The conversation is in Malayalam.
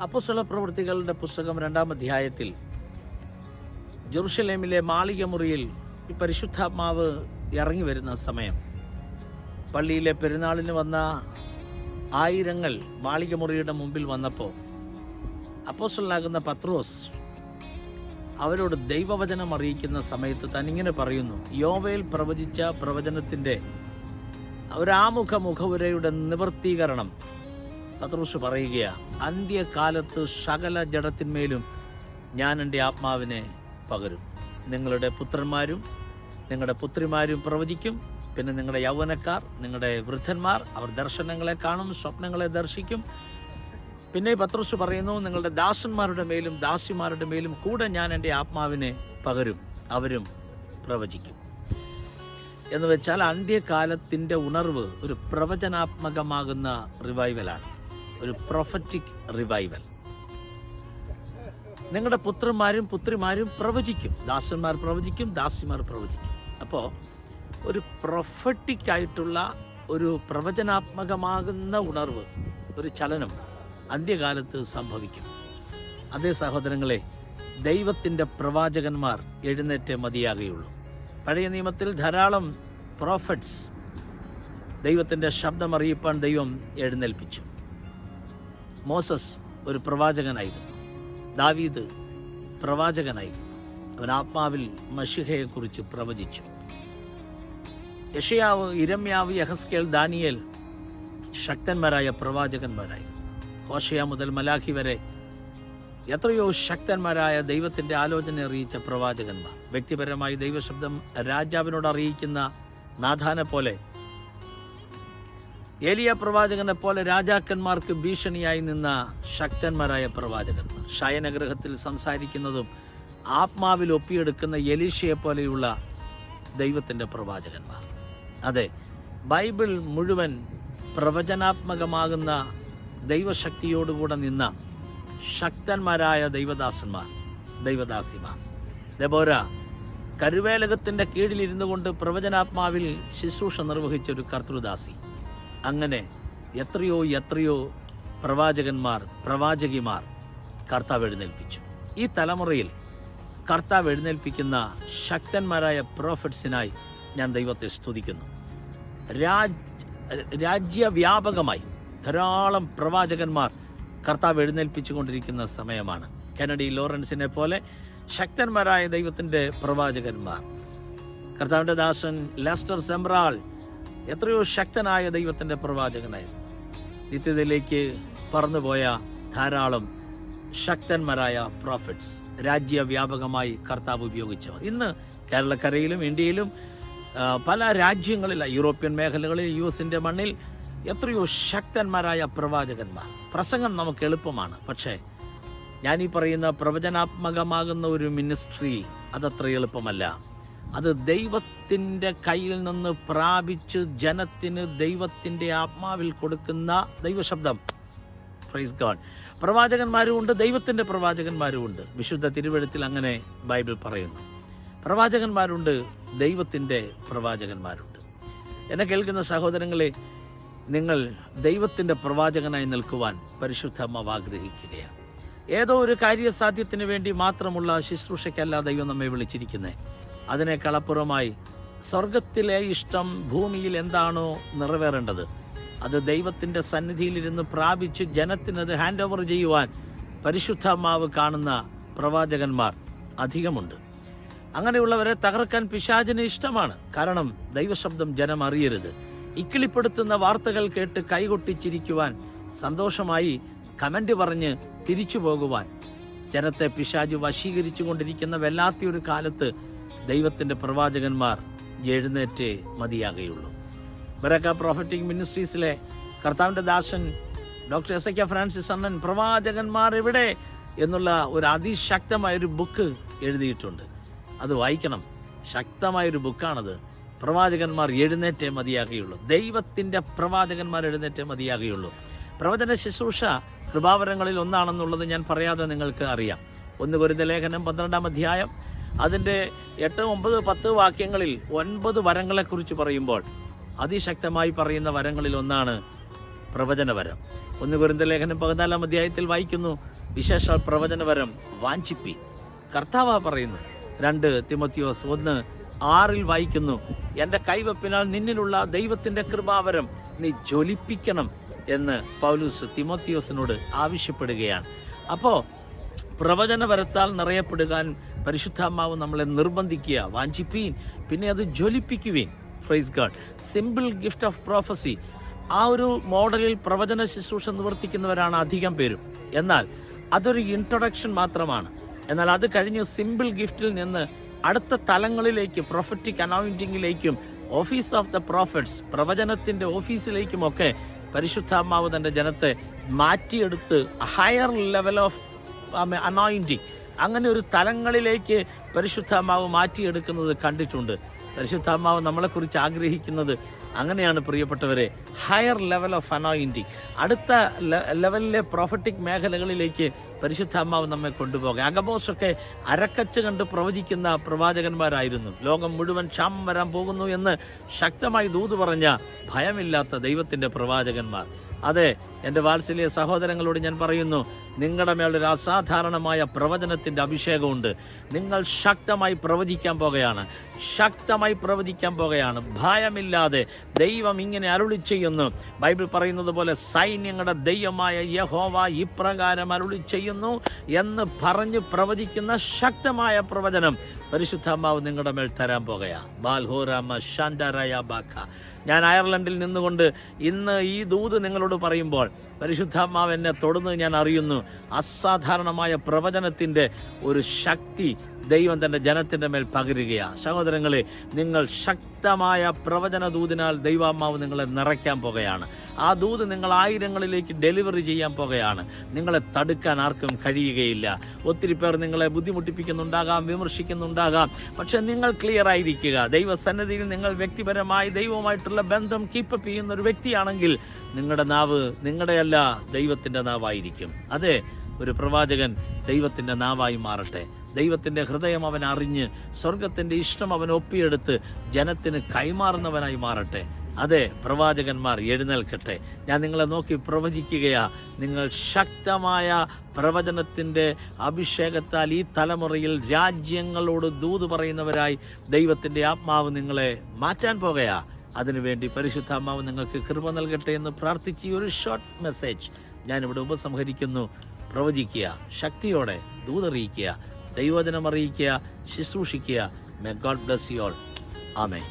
അപ്പസ്വല പ്രവൃത്തികളുടെ പുസ്തകം രണ്ടാം അധ്യായത്തിൽ ജെറുഷലേമിലെ മാളിക മുറിയിൽ പരിശുദ്ധാത്മാവ് ഇറങ്ങി വരുന്ന സമയം. പള്ളിയിലെ പെരുന്നാളിന് വന്ന ആയിരങ്ങൾ മാളിക മുറിയുടെ മുമ്പിൽ വന്നപ്പോൾ അപ്പോസ്റ്റലാകുന്ന പത്രോസ് അവരോട് ദൈവവചനം അറിയിക്കുന്ന സമയത്ത് താൻ ഇങ്ങനെ പറയുന്നു യോവയിൽ പ്രവചിച്ച പ്രവചനത്തിന്റെ ഒരാമുഖ മുഖവുരയുടെ നിവർത്തീകരണം പത്രോസ് പറയുകയാണ് അന്ത്യകാലത്ത് സകല ജഡത്തിന്മേലും ഞാൻ എന്റെ ആത്മാവിനെ പകരും. നിങ്ങളുടെ പുത്രന്മാരും നിങ്ങളുടെ പുത്രിമാരും പ്രവചിക്കും. പിന്നെ നിങ്ങളുടെ യൗവനക്കാർ നിങ്ങളുടെ വൃദ്ധന്മാർ അവർ ദർശനങ്ങളെ കാണും സ്വപ്നങ്ങളെ ദർശിക്കും. പിന്നെ പത്രോസ് പറയുന്നു നിങ്ങളുടെ ദാസന്മാരുടെ മേലും ദാസിമാരുടെ മേലും കൂടെ ഞാൻ എന്റെ ആത്മാവിനെ പകരും അവരും പ്രവചിക്കും. എന്ന് വെച്ചാൽ അന്ത്യകാലത്തിന്റെ ഉണർവ് ഒരു പ്രവചനാത്മകമാകുന്ന റിവൈവലാണ് ഒരു പ്രൊഫറ്റിക് റിവൈവൽ നിങ്ങളുടെ പുത്രന്മാരും പുത്രിമാരും പ്രവചിക്കും. ദാസന്മാർ പ്രവചിക്കും ദാസിമാർ പ്രവചിക്കും. അപ്പോൾ ഒരു പ്രൊഫറ്റിക് ആയിട്ടുള്ള ഒരു പ്രവചനാത്മകമാകുന്ന ഉണർവ് ഒരു ചലനം അന്ത്യകാലത്ത് സംഭവിക്കും. അതേ സഹോദരങ്ങളെ ദൈവത്തിന്റെ പ്രവാചകന്മാർ എഴുന്നേറ്റ് മതിയാകുകയുള്ളൂ. പഴയ നിയമത്തിൽ ധാരാളം പ്രോഫറ്റ്സ് ദൈവത്തിന്റെ ശബ്ദം അറിയിപ്പാൻ ദൈവം എഴുന്നേൽപ്പിച്ചു. മോസസ് ഒരു പ്രവാചകനായിരുന്നു. ദാവീദ് പ്രവാചകനായിരുന്നു. അവൻ ആത്മാവിൽ മഷിഹയെക്കുറിച്ച് പ്രവചിച്ചു. യഷയാവ് ഇരമ്യാവ് യഹസ്കേൽ ദാനിയേൽ ശക്തന്മാരായ പ്രവാചകന്മാരായി ഹോഷയ മുതൽ മലാഖി വരെ എത്രയോ ശക്തന്മാരായ ദൈവത്തിന്റെ ആലോചന അറിയിച്ച പ്രവാചകന്മാർ. വ്യക്തിപരമായി ദൈവശബ്ദം രാജാവിനോട് അറിയിക്കുന്ന നാഥാനെ പോലെ ഏലിയ പ്രവാചകനെ പോലെ രാജാക്കന്മാർക്ക് ഭീഷണിയായി നിന്ന ശക്തന്മാരായ പ്രവാചകന്മാർ. ശയനഗ്രഹത്തിൽ സംസാരിക്കുന്നതും ആത്മാവിൽ ഒപ്പിയെടുക്കുന്ന എലീഷയെ പോലെയുള്ള ദൈവത്തിന്റെ പ്രവാചകന്മാർ. അതെ ബൈബിൾ മുഴുവൻ പ്രവചനാത്മകമാകുന്ന ദൈവശക്തിയോടുകൂടെ നിന്ന ശക്തന്മാരായ ദൈവദാസന്മാർ ദൈവദാസിമാർ. ദബോര കരുവേലകത്തിന്റെ കീഴിലിരുന്നു കൊണ്ട് പ്രവചനാത്മാവിൽ ശുശ്രൂഷ നിർവഹിച്ച ഒരു കർത്തൃദാസി. അങ്ങനെ എത്രയോ എത്രയോ പ്രവാചകന്മാർ പ്രവാചകിമാർ കർത്താവ് എഴുന്നേൽപ്പിച്ചു. ഈ തലമുറയിൽ കർത്താവ് എഴുന്നേൽപ്പിക്കുന്ന ശക്തന്മാരായ പ്രോഫിറ്റ്സിനായി ഞാൻ ദൈവത്തെ സ്തുതിക്കുന്നു. രാജ് രാജ്യവ്യാപകമായി ധാരാളം പ്രവാചകന്മാർ കർത്താവ് എഴുന്നേൽപ്പിച്ചു കൊണ്ടിരിക്കുന്ന സമയമാണ്. കെനഡി ലോറൻസിനെ പോലെ ശക്തന്മാരായ ദൈവത്തിന്റെ പ്രവാചകന്മാർ. കർത്താവിന്റെ ദാസൻ ലെസ്റ്റർ സെംബ്രാൾ എത്രയോ ശക്തനായ ദൈവത്തിന്റെ പ്രവാചകനായിരുന്നു. നിത്യതയിലേക്ക് പറന്നുപോയ ധാരാളം ശക്തന്മാരായ പ്രോഫിറ്റ്സ് രാജ്യവ്യാപകമായി കർത്താവ് ഉപയോഗിച്ചവർ. ഇന്ന് കേരളക്കരയിലും ഇന്ത്യയിലും പല രാജ്യങ്ങളിൽ യൂറോപ്യൻ മേഖലകളിൽ യു എസിന്റെ മണ്ണിൽ എത്രയോ ശക്തന്മാരായ പ്രവാചകന്മാർ. പ്രസംഗം നമുക്ക് എളുപ്പമാണ് പക്ഷേ ഞാൻ ഈ പറയുന്ന പ്രവചനാത്മകമാകുന്ന ഒരു മിനിസ്ട്രി അതത്ര എളുപ്പമല്ല. അത് ദൈവത്തിന്റെ കയ്യിൽ നിന്ന് പ്രാപിച്ച് ജനത്തിന് ദൈവത്തിന്റെ ആത്മാവിൽ കൊടുക്കുന്ന ദൈവശബ്ദം. പ്രൈസ് ഗാഡ് പ്രവാചകന്മാരും ഉണ്ട് ദൈവത്തിന്റെ പ്രവാചകന്മാരും ഉണ്ട്. വിശുദ്ധ തിരുവഴുത്തിൽ അങ്ങനെ ബൈബിൾ പറയുന്നു. പ്രവാചകന്മാരുണ്ട് ദൈവത്തിന്റെ പ്രവാചകന്മാരുണ്ട്. എന്നെ കേൾക്കുന്ന സഹോദരങ്ങളെ നിങ്ങൾ ദൈവത്തിന്റെ പ്രവാചകനായി നിൽക്കുവാൻ പരിശുദ്ധമ്മ ആഗ്രഹിക്കുകയാണ്. ഏതോ ഒരു കാര്യസാധ്യത്തിന് വേണ്ടി മാത്രമുള്ള ശുശ്രൂഷയ്ക്കല്ല ദൈവം നമ്മെ വിളിച്ചിരിക്കുന്നത്. അതിനേക്കാളപ്പുറമായി സ്വർഗത്തിലെ ഇഷ്ടം ഭൂമിയിൽ എന്താണോ നിറവേറേണ്ടത്. അത് ദൈവത്തിന്റെ സന്നിധിയിലിരുന്ന് പ്രാപിച്ച് ജനത്തിനത് ഹാൻഡ് ഓവർ ചെയ്യുവാൻ പരിശുദ്ധമാവ് കാണുന്ന പ്രവാചകന്മാർ അധികമുണ്ട്. അങ്ങനെയുള്ളവരെ തകർക്കാൻ പിശാചിന് ഇഷ്ടമാണ്. കാരണം ദൈവശബ്ദം ജനം അറിയരുത്. ഇക്കിളിപ്പെടുത്തുന്ന വാർത്തകൾ കേട്ട് കൈകൊട്ടിച്ചിരിക്കുവാൻ സന്തോഷമായി കമന്റ് പറഞ്ഞ് തിരിച്ചു പോകുവാൻ ജനത്തെ പിശാജ് വശീകരിച്ചു കൊണ്ടിരിക്കുന്ന വല്ലാത്തൊരു കാലത്ത് ദൈവത്തിന്റെ പ്രവാചകന്മാർ എഴുന്നേറ്റേ മതിയാകുകയുള്ളൂ ബറക്ക പ്രോഫറ്റിക് മിനിസ്ട്രീസിലെ കർത്താവിന്റെ ദാസൻ ഡോക്ടർ എസ് കെ ഫ്രാൻസിസ് അണ്ണൻ പ്രവാചകന്മാർ എവിടെ എന്നുള്ള ഒരു അതിശക്തമായൊരു ബുക്ക് എഴുതിയിട്ടുണ്ട്. അത് വായിക്കണം. ശക്തമായൊരു ബുക്കാണത് പ്രവാചകന്മാർ എഴുന്നേറ്റേ മതിയാകുകയുള്ളൂ ദൈവത്തിന്റെ പ്രവാചകന്മാർ എഴുന്നേറ്റേ മതിയാകുകയുള്ളൂ പ്രവചന ശുശ്രൂഷ കൃപാവരങ്ങളിൽ ഒന്നാണെന്നുള്ളത് ഞാൻ പറയാതെ നിങ്ങൾക്ക് അറിയാം. ഒന്ന് കുരുന്ന ലേഖനം പന്ത്രണ്ടാം അധ്യായം അതിന്റെ എട്ട് ഒമ്പത് പത്ത് വാക്യങ്ങളിൽ ഒൻപത് വരങ്ങളെക്കുറിച്ച് പറയുമ്പോൾ അതിശക്തമായി പറയുന്ന വരങ്ങളിൽ ഒന്നാണ് പ്രവചനവരം ഒന്ന് ഗുരുന്ത ലേഖനം പതിനാലാം അധ്യായത്തിൽ വായിക്കുന്നു. വിശേഷ പ്രവചനവരം വാഞ്ചിപ്പി. കർത്താവ പറയുന്നു രണ്ട് തിമത്തിയോസ് ഒന്ന് ആറിൽ വായിക്കുന്നു. എന്റെ കൈവപ്പിനാൽ നിന്നിലുള്ള ദൈവത്തിന്റെ കൃപാവരം നീ ജ്വലിപ്പിക്കണം എന്ന് പൗലൂസ് തിമോത്തിയോസിനോട് ആവശ്യപ്പെടുകയാണ്. അപ്പോൾ പ്രവചനവരത്താൽ നിറയപ്പെടുവാൻ പരിശുദ്ധാമാവ് നമ്മളെ നിർബന്ധിക്കുക വാഞ്ചിപ്പീൻ പിന്നെ അത് ജ്വലിപ്പിക്കുവീൻ. Praise God simple gift of prophecy ആ ഒരു മോഡലിൽ പ്രവചന ശുശ്രൂഷ നിവർത്തിക്കുന്നവരാണ് അധികം പേരും. എന്നാൽ അതൊരു ഇൻട്രൊഡക്ഷൻ മാത്രമാണ്. എന്നാൽ അത് കഴിഞ്ഞ് സിമ്പിൾ ഗിഫ്റ്റിൽ നിന്ന് അടുത്ത തലങ്ങളിലേക്ക് പ്രൊഫറ്റിക് അനൗണ്ടിങ്ങിലേക്കും ഓഫീസ് ഓഫ് ദ പ്രോഫറ്റ്സ് പ്രവചനത്തിന്റെ ഓഫീസിലേക്കുമൊക്കെ പരിശുദ്ധാത്മാവ് തന്റെ ജനത്തെ മാറ്റിയെടുത്ത് ഹയർ ലെവൽ ഓഫ് അനോയിന്റിങ് അങ്ങനെ ഒരു തലങ്ങളിലേക്ക് പരിശുദ്ധാമാവ് മാറ്റിയെടുക്കുന്നത് കണ്ടിട്ടുണ്ട്. പരിശുദ്ധാത്മാവ് നമ്മളെക്കുറിച്ച് ആഗ്രഹിക്കുന്നത് അങ്ങനെയാണ് പ്രിയപ്പെട്ടവരെ. ഹയർ ലെവൽ ഓഫ് അനോയിന്റി അടുത്ത ലെവലിലെ പ്രോഫറ്റിക് മേഖലകളിലേക്ക് പരിശുദ്ധാത്മാവ് നമ്മെ കൊണ്ടുപോകുക അഗബോസൊക്കെ അരക്കച്ച് കണ്ട് പ്രവചിക്കുന്ന പ്രവാചകന്മാരായിരുന്നു. ലോകം മുഴുവൻ ക്ഷാമം വരാൻ പോകുന്നു എന്ന് ശക്തമായി ദൂത് പറഞ്ഞ ഭയമില്ലാത്ത ദൈവത്തിന്റെ പ്രവാചകന്മാർ. അതെ എന്റെ വാത്സല്യ സഹോദരങ്ങളോട് ഞാൻ പറയുന്നു നിങ്ങളുടെ മേലൊരു അസാധാരണമായ പ്രവചനത്തിന്റെ അഭിഷേകമുണ്ട്. നിങ്ങൾ ശക്തമായി പ്രവചിക്കാൻ പോകുകയാണ്. ശക്തമായി പ്രവചിക്കാൻ പോകുകയാണ്. ഭയമില്ലാതെ ദൈവം ഇങ്ങനെ അരുളി ചെയ്യുന്നു. ബൈബിൾ പറയുന്നത് പോലെ സൈന്യങ്ങളുടെ ദൈവമായ യഹോവ ഇപ്രകാരം അരുളി ചെയ്യുന്നു എന്ന് പറഞ്ഞ് പ്രവചിക്കുന്ന ശക്തമായ പ്രവചനം പരിശുദ്ധാത്മാവ് നിങ്ങളുടെ മേൽ തരാൻ പോകുകയാണ്. ബാൽഹോരാമ ശാന്താരായ ബാഖ. ഞാൻ അയർലൻഡിൽ നിന്നുകൊണ്ട് ഇന്ന് ഈ ദൂത് നിങ്ങളോട് പറയുമ്പോൾ പരിശുദ്ധാത്മാവ് എന്നെ തൊടുന്നത് ഞാൻ അറിയുന്നു. അസാധാരണമായ പ്രവചനത്തിന്റെ ഒരു ശക്തി ദൈവം തന്റെ ജനത്തിന്റെ മേൽ പകരുകയാണ് സഹോദരങ്ങളെ നിങ്ങൾ ശക്തമായ പ്രവചന ദൂതിനാൽ ദൈവാത്മാവ് നിങ്ങളെ നിറയ്ക്കാൻ പോകുകയാണ്. ആ ദൂത് നിങ്ങൾ ആയിരങ്ങളിലേക്ക് ഡെലിവറി ചെയ്യാൻ പോകുകയാണ്. നിങ്ങളെ തടുക്കാൻ ആർക്കും കഴിയുകയില്ല. ഒത്തിരി പേർ നിങ്ങളെ ബുദ്ധിമുട്ടിപ്പിക്കുന്നുണ്ടാകാം വിമർശിക്കുന്നുണ്ടാകാം. പക്ഷെ നിങ്ങൾ ക്ലിയർ ആയിരിക്കുക. ദൈവസന്നിധിയിൽ നിങ്ങൾ വ്യക്തിപരമായി ദൈവവുമായിട്ടുള്ള ബന്ധം കീപ്പപ്പ് ചെയ്യുന്ന ഒരു വ്യക്തിയാണെങ്കിൽ നിങ്ങളുടെ നാവ് നിങ്ങളുടെയല്ല ദൈവത്തിന്റെ നാവായിരിക്കും. അതെ ഒരു പ്രവാചകൻ ദൈവത്തിന്റെ നാവായി മാറട്ടെ. ദൈവത്തിന്റെ ഹൃദയം അവൻ അറിഞ്ഞ് സ്വർഗത്തിന്റെ ഇഷ്ടം അവൻ ഒപ്പിയെടുത്ത് ജനത്തിന് കൈമാറുന്നവനായി മാറട്ടെ. അതെ പ്രവാചകന്മാർ എഴുന്നേൽക്കട്ടെ. ഞാൻ നിങ്ങളെ നോക്കി പ്രവചിക്കുകയാ. നിങ്ങൾ ശക്തമായ പ്രവചനത്തിന്റെ അഭിഷേകത്താൽ ഈ തലമുറയിൽ രാജ്യങ്ങളോട് ദൂത് പറയുന്നവരായി ദൈവത്തിന്റെ ആത്മാവ് നിങ്ങളെ മാറ്റാൻ പോകയാ അതിനുവേണ്ടി പരിശുദ്ധാത്മാവ് നിങ്ങൾക്ക് കൃപ നൽകട്ടെ എന്ന് പ്രാർത്ഥിച്ച് ഒരു ഷോർട്ട് മെസ്സേജ് ഞാനിവിടെ ഉപസംഹരിക്കുന്നു. പ്രവചിക്കുക ശക്തിയോടെ ദൂതറിയിക്കുക. ദൈവജനം അറിയിക്കുക ശുശ്രൂഷിക്കുക. മെ ഗോഡ് ബ്ലസ് യു ആൾ ആമേ